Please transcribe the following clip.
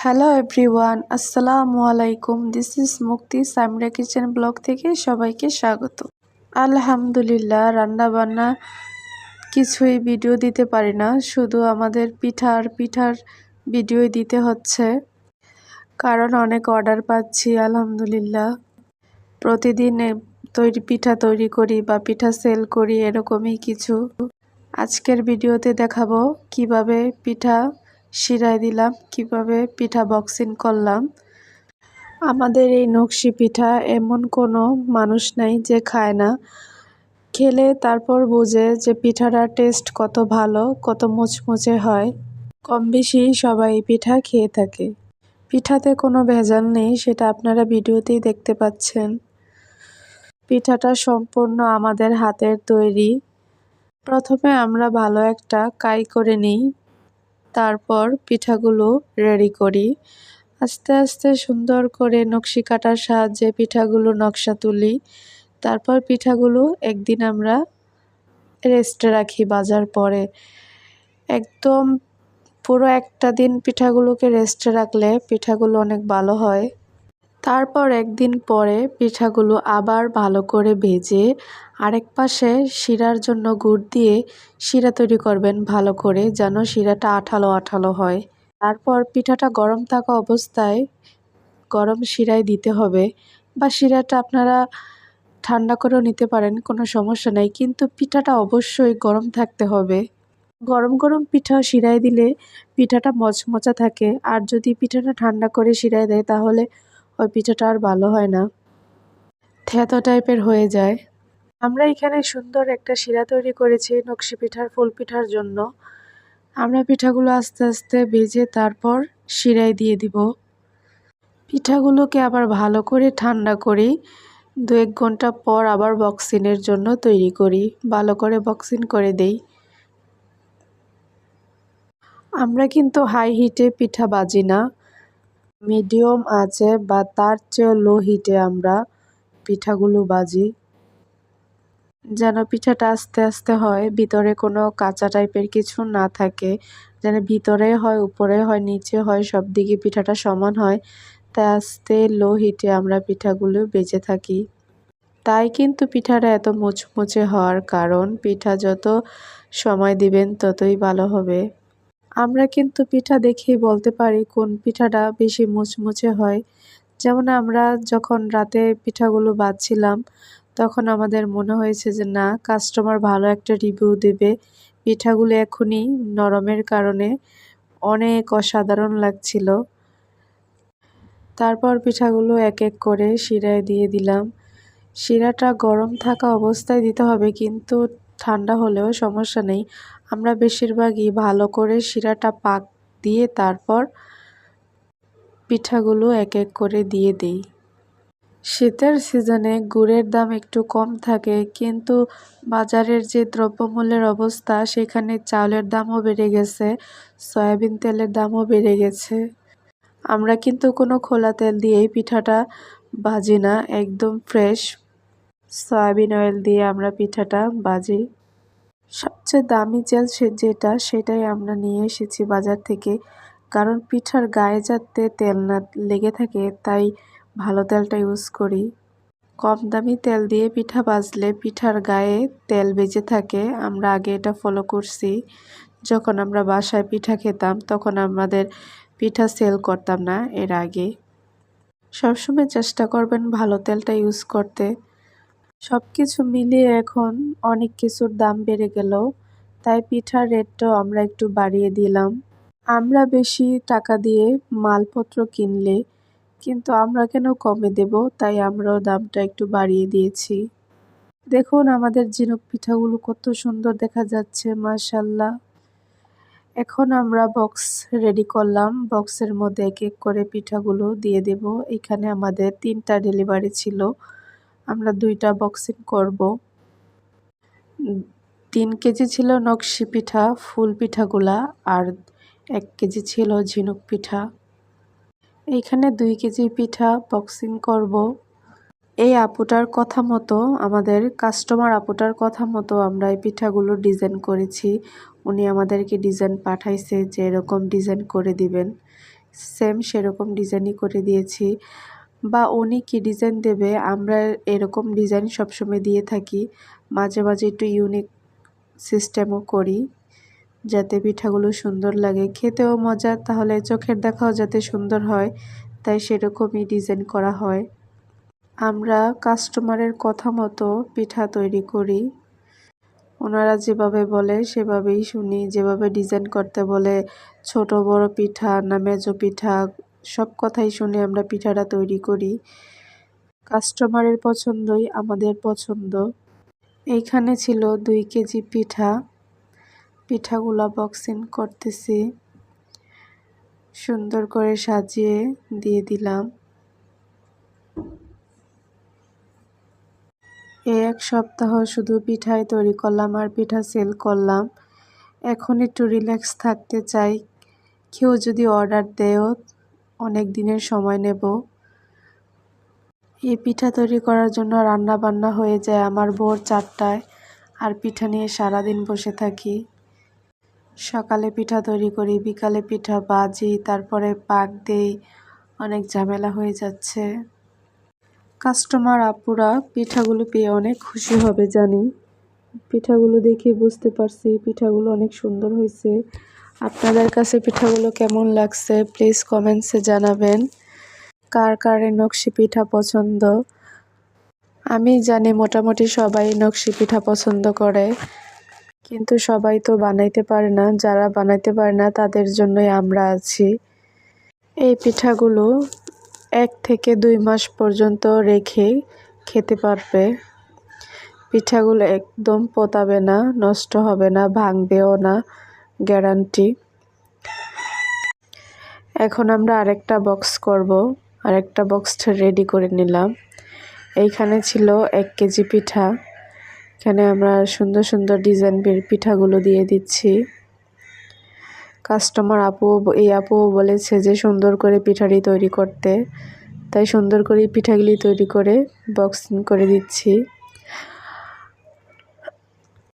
Hello everyone আসসালামু আলাইকুম this is মুক্তি সামরা কিচেন ব্লগ থেকে সবাইকে স্বাগত। আলহামদুলিল্লাহ রান্না বান্না কিছুই ভিডিও দিতে পারি না। শুধু আমাদের পিঠার পিঠার ভিডিওই দিতে হচ্ছে। কারণ অনেক অর্ডার পাচ্ছি, আলহামদুলিল্লাহ। প্রতিদিন তৈরি, পিঠা তৈরি করি বা পিঠা সেল করি, এরকমই কিছু। আজকের ভিডিওতে দেখাবো কীভাবে পিঠা শিরায় দিলাম, কীভাবে পিঠা বক্সিং করলাম। আমাদের এই নকশি পিঠা এমন কোনো মানুষ নাই যে খায় না। খেলে তারপর বোঝে যে পিঠাটা টেস্ট কত ভালো, কত মুচমুচে হয়। কম বেশি সবাই পিঠা খেয়ে থাকে। পিঠাতে কোনো ভেজাল নেই, সেটা আপনারা ভিডিওতেই দেখতে পাচ্ছেন। পিঠাটা সম্পূর্ণ আমাদের হাতের তৈরি। প্রথমে আমরা ভালো একটা কাই করে নিই। তারপর পিঠাগুলো রেডি করি। আস্তে আস্তে সুন্দর করে নকশি কাটার সাহায্যে পিঠাগুলো নকশা তুলি। তারপর পিঠাগুলো একদিন আমরা রেস্টে রাখি বাজার পরে। একদম পুরো একটা দিন পিঠাগুলোকে রেস্টে রাখলে পিঠাগুলো অনেক ভালো হয়। তারপর একদিন পরে পিঠাগুলো আবার ভালো করে ভেজে আরেক পাশে শিরার জন্য গুড় দিয়ে শিরা তৈরি করবেন ভালো করে, যেন শিরাটা আঠালো আঠালো হয়। তারপর পিঠাটা গরম থাকা অবস্থায় গরম শিরায় দিতে হবে বা শিরাটা আপনারা ঠান্ডা করেও নিতে পারেন, কোনো সমস্যা নাই। কিন্তু পিঠাটা অবশ্যই গরম থাকতে হবে। গরম গরম পিঠা শিরায় দিলে পিঠাটা মচমচা থাকে। আর যদি পিঠাটা ঠান্ডা করে শিরায় দেয়, তাহলে ওই পিঠাটা আর ভালো হয় না। থেতো টাইপের হয়ে যায়। আমরা এখানে সুন্দর একটা শিরা তৈরি করেছি নকশি পিঠার, ফুল পিঠার জন্য। আমরা পিঠাগুলো আস্তে আস্তে ভেজে তারপর শিরায় দিয়ে দিব। পিঠাগুলোকে আবার ভালো করে ঠান্ডা করি। দু এক ঘণ্টা পর আবার বক্সিনের জন্য তৈরি করি। ভালো করে বক্সিন করে দেই। আমরা কিন্তু হাই হিটে পিঠা বাজি না। মিডিয়াম আছে বা তার চেয়েও লো হিটে আমরা পিঠাগুলো বাজি। যেন পিঠাটা আস্তে আস্তে হয়, ভিতরে কোনো কাঁচা টাইপের কিছু না থাকে, যেন ভিতরে হয়, উপরে হয়, নিচে হয়, সব দিকে পিঠাটা সমান হয়, তাই আস্তে লো হিটে আমরা পিঠাগুলো বেজে থাকি। তাই কিন্তু পিঠাটা এত মুচমুচে হওয়ার কারণ, পিঠা যত সময় দিবেন ততই ভালো হবে। আমরা কিন্তু পিঠা দেখেই বলতে পারি কোন পিঠাটা বেশি মুচমুচে হয়। যেমন আমরা যখন রাতে পিঠাগুলো বাঁধছিলাম, তখন আমাদের মনে হয়েছে যে, না কাস্টমার ভালো একটা রিভিউ দেবে। পিঠাগুলো এখনই নরমের কারণে অনেক অসাধারণ লাগছিল। তারপর পিঠাগুলো এক এক করে শিরায় দিয়ে দিলাম। শিরাটা গরম থাকা অবস্থায় দিতে হবে, কিন্তু ঠান্ডা হলেও সমস্যা নেই। আমরা বেশিরভাগই ভালো করে শিরাটা পাক দিয়ে তারপর পিঠাগুলো এক এক করে দিয়ে দিই। শীতের সিজনে গুড়ের দাম একটু কম থাকে, কিন্তু বাজারের যে দ্রব্যমূল্যের অবস্থা, সেখানে চাউলের দামও বেড়ে গেছে, সয়াবিন তেলের দামও বেড়ে গেছে। আমরা কিন্তু কোনো খোলা তেল দিয়েই পিঠাটা ভাজি না, একদম ফ্রেশ। সয়াবিন অয়েল দিয়ে আমরা পিঠাটা বাজি। সবচেয়ে দামি তেল যেটা, সেটাই আমরা নিয়ে এসেছি বাজার থেকে। কারণ পিঠার গায়ে যাতে তেল না লেগে থাকে, তাই ভালো তেলটা ইউজ করি। কম দামি তেল দিয়ে পিঠা বাজলে পিঠার গায়ে তেল বেজে থাকে, আমরা আগে এটা ফলো করছি। যখন আমরা বাসায় পিঠা খেতাম, তখন আমাদের পিঠা সেল করতাম না, এর আগে। সবসময় চেষ্টা করবেন ভালো তেলটা ইউজ করতে। সব কিছু মিলিয়ে এখন অনেক কিছুর দাম বেড়ে গেল, তাই পিঠার রেটটাও আমরা একটু বাড়িয়ে দিলাম। আমরা বেশি টাকা দিয়ে মালপত্র কিনলে কিন্তু আমরা কেন কমে দেব, তাই আমরাও দামটা একটু বাড়িয়ে দিয়েছি। দেখুন আমাদের ঝিনুক পিঠাগুলো কত সুন্দর দেখা যাচ্ছে মাশাল্লাহ এখন আমরা বক্স রেডি করলাম, বক্সের মধ্যে এক এক করে পিঠাগুলো দিয়ে দেব। এখানে আমাদের তিনটা ডেলিভারি ছিল। আমরা দুইটা বক্সিং করব। তিন কেজি ছিল নকশি পিঠা, ফুল পিঠাগুলা আর এক কেজি ছিল ঝিনুক পিঠা। এইখানে দুই কেজি পিঠা বক্সিং করব। এই আপুটার কথা মতো, আমাদের কাস্টমার আপুটার কথা মতো আমরা এই পিঠাগুলো ডিজাইন করেছি। উনি আমাদেরকে ডিজাইন পাঠাইছে যে এরকম ডিজাইন করে দিবেন। সেম সেরকম ডিজাইনই করে দিয়েছি। বা উনি কী ডিজাইন দেবে, আমরা এরকম ডিজাইন সবসময় দিয়ে থাকি। মাঝে মাঝে একটু ইউনিক সিস্টেমও করি, যাতে পিঠাগুলো সুন্দর লাগে। খেতেও মজা, তাহলে চোখের দেখাও যাতে সুন্দর হয়, তাই সেরকমই ডিজাইন করা হয়। আমরা কাস্টমারের কথা মতো পিঠা তৈরি করি। ওনারা যেভাবে বলে, সেভাবেই শুনি যেভাবে ডিজাইন করতে বলে, ছোট বড় পিঠা না মেজো পিঠা সব কথাই শুনে আমরা পিঠাটা তৈরি করি। কাস্টমারের পছন্দই আমাদের পছন্দ। এইখানে ছিল দুই কেজি পিঠা। পিঠাগুলা বক্সিং করতেছি। সুন্দর করে সাজিয়ে দিয়ে দিলাম। এই এক সপ্তাহ শুধু পিঠাই তৈরি করলাম আর পিঠা সেল করলাম। এখন একটু রিল্যাক্স থাকতে চাই। কেউ যদি অর্ডার দেয়ও অনেক দিনের সময় নেব। এই পিঠা তৈরি করার জন্য রান্না বান্না হয়ে যায় আমার ভোর চারটায়, আর পিঠা নিয়ে সারাদিন বসে থাকি। সকালে পিঠা তৈরি করি, বিকালে পিঠা বাজি, তারপরে পাক দেই, অনেক ঝামেলা হয়ে যাচ্ছে। কাস্টমার, আপুরা, পিঠাগুলো পেয়ে অনেক খুশি হবে জানি। পিঠাগুলো দেখে বুঝতে পারছি পিঠাগুলো অনেক সুন্দর হয়েছে। আপনাদের কাছে পিঠাগুলো কেমন লাগছে? প্লিজ কমেন্টসে জানাবেন। কার কার নকশি পিঠা পছন্দ? আমি জানি মোটামুটি সবাই নকশি পিঠা পছন্দ করে। কিন্তু সবাই তো বানাইতে পারে না। যারা বানাইতে পারে না, তাদের জন্যই আমরা আছি। এই পিঠাগুলো এক থেকে দুই মাস পর্যন্ত রেখে খেতে পারবে। পিঠাগুলো একদম পোতাবে না, নষ্ট হবে না, ভাঙবেও না। গ্যারান্টি। এখন আমরা আরেকটা বক্স করব। আরেকটা বক্স রেডি করে নিলাম। এইখানে ছিল এক কেজি পিঠা। এখানে আমরা সুন্দর সুন্দর ডিজাইন পিঠাগুলো দিয়ে দিচ্ছি। কাস্টমার আপু এই আপুও বলেছে যে সুন্দর করে পিঠাটি তৈরি করতে। তাই সুন্দর করে পিঠাগুলি তৈরি করে বক্সিং করে দিচ্ছি।